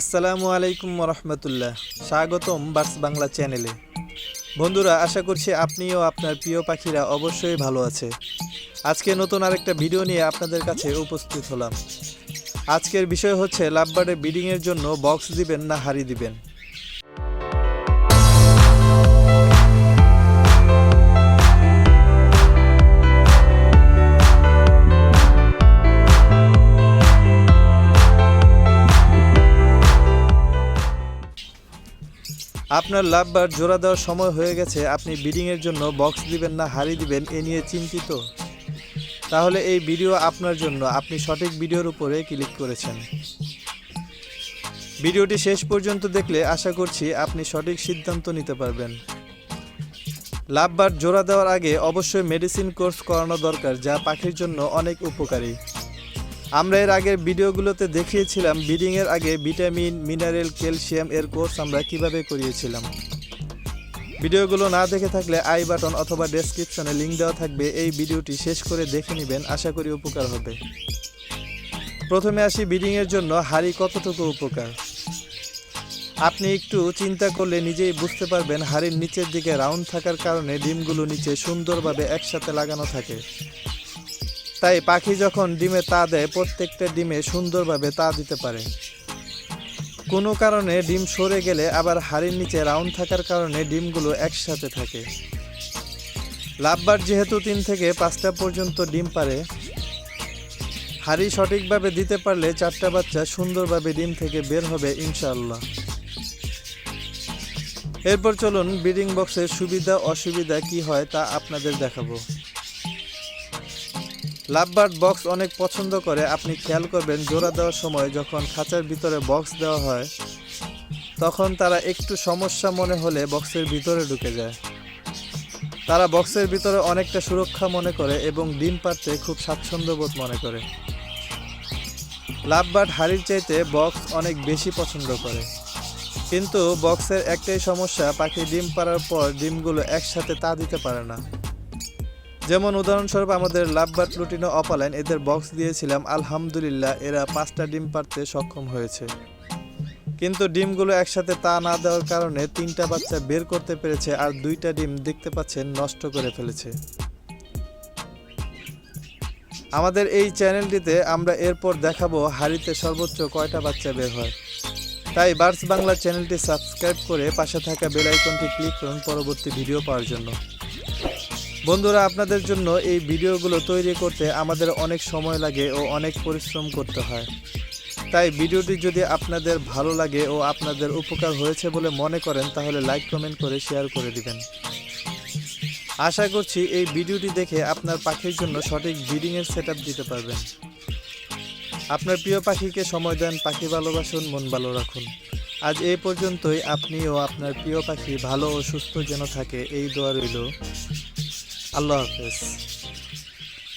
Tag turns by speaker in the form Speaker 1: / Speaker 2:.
Speaker 1: আসসালামু আলাইকুম রহমতুল্লাহ স্বাগতম বার্স বাংলা চ্যানেলে। বন্ধুরা, আশা করছি আপনিও আপনার প্রিয় পাখিরা অবশ্যই ভালো আছে। আজকে নতুন আরেকটা ভিডিও নিয়ে আপনাদের কাছে উপস্থিত হলাম। আজকের বিষয় হচ্ছে, লাভবার্ডে বিডিংয়ের জন্য বক্স দিবেন না হাড়ি দিবেন? আপনার লাভবার জোড়া দেওয়ার সময় হয়ে গেছে, আপনি বিডিংয়ের জন্য বক্স দিবেন না, হাড়ি দিবেন, এ নিয়ে চিন্তিত। তাহলে এই ভিডিও আপনার জন্য, আপনি সঠিক ভিডিওর উপরে ক্লিক করেছেন। ভিডিওটি শেষ পর্যন্ত দেখলে আশা করছি আপনি সঠিক সিদ্ধান্ত নিতে পারবেন। লাভবার জোড়া দেওয়ার আগে অবশ্যই মেডিসিন কোর্স করানো দরকার, যা পাখির জন্য অনেক উপকারী। আমরা এর আগের ভিডিওগুলোতে দেখিয়েছিলাম ব্রিডিং এর আগে ভিটামিন, মিনারেল, ক্যালসিয়াম এর কোর্স আমরা কীভাবে করিয়েছিলাম। ভিডিওগুলো না দেখে থাকলে আই বাটন অথবা ডেসক্রিপশনে লিংক দেওয়া থাকবে, এই ভিডিওটি শেষ করে দেখে নেবেন, আশা করি উপকার হবে। প্রথমে আসি ব্রিডিং এর জন্য হাড়ি কতটুকু উপকার। আপনি একটু চিন্তা করলে নিজেই বুঝতে পারবেন হাড়ির নিচের দিকে রাউন্ড থাকার কারণে ডিমগুলো নিচে সুন্দরভাবে একসাথে লাগানো থাকে। তাই পাখি যখন ডিমে তা দেয়, প্রত্যেকটা ডিমে সুন্দরভাবে তা দিতে পারে। কোনো কারণে ডিম সরে গেলে আবার হাড়ির নিচে রাউন্ড থাকার কারণে ডিমগুলো একসাথে থাকে। লাভবার যেহেতু তিন থেকে পাঁচটা পর্যন্ত ডিম পারে, হাড়ি সঠিকভাবে দিতে পারলে চারটা বাচ্চা সুন্দরভাবে ডিম থেকে বের হবে, ইনশাআল্লাহ। এরপর চলুন ব্রিডিং বক্সের সুবিধা অসুবিধা কি হয় তা আপনাদের দেখাবো। লাভবার্ড বক্স অনেক পছন্দ করে। আপনি খেয়াল করবেন, জোড়া দেওয়ার সময় যখন খাঁচার ভিতরে বক্স দেওয়া হয়, তখন তারা একটু সমস্যা মনে হলে বক্সের ভিতরে ঢুকে যায়। তারা বক্সের ভিতরে অনেকটা সুরক্ষা মনে করে এবং ডিম পাড়তে খুব স্বাচ্ছন্দ্যবোধ মনে করে। লাভবার্ড হাড়ির চাইতে বক্স অনেক বেশি পছন্দ করে। কিন্তু বক্সের একটাই সমস্যা, পাখি ডিম পাড়ার পর ডিমগুলো একসাথে তা দিতে পারে না। যেমন উদাহরণস্বরূপ আমাদের লাভবার্ড প্লুটিনো অপালাইন, এদের বক্স দিয়েছিলাম, আলহামদুলিল্লাহ, এরা পাঁচটা ডিম পারতে সক্ষম হয়েছে। কিন্তু ডিমগুলো একসাথে তা না দেওয়ার কারণে তিনটা বাচ্চা বের করতে পেরেছে আর দুইটা ডিম দেখতে পাচ্ছেন নষ্ট করে ফেলেছে। আমাদের এই চ্যানেলটিতে আমরা এরপর দেখাবো হাড়িতে সর্বোচ্চ কয়টা বাচ্চা বের হয়। তাই বার্স বাংলা চ্যানেলটি সাবস্ক্রাইব করে পাশে থাকা বেল আইকনটি ক্লিক করুন পরবর্তী ভিডিও পাওয়ার জন্য। বন্ধুরা, আপনাদের জন্য এই ভিডিওগুলো তৈরি করতে আমাদের অনেক সময় লাগে ও অনেক পরিশ্রম করতে হয়। তাই ভিডিওটি যদি আপনাদের ভালো লাগে ও আপনাদের উপকার হয়েছে বলে মনে করেন, তাহলে লাইক, কমেন্ট করে শেয়ার করে দিবেন। আশা করছি এই ভিডিওটি দেখে আপনার পাখির জন্য সঠিক ব্রিডিংয়ের সেট দিতে পারবেন। আপনার প্রিয় পাখিকে সময় দেন, পাখি ভালোবাসুন, মন ভালো রাখুন। আজ এই পর্যন্তই। আপনি ও আপনার প্রিয় পাখি ভালো ও সুস্থ যেন থাকে, এই দোয়া রইল। আল্লাহ হাফেজ।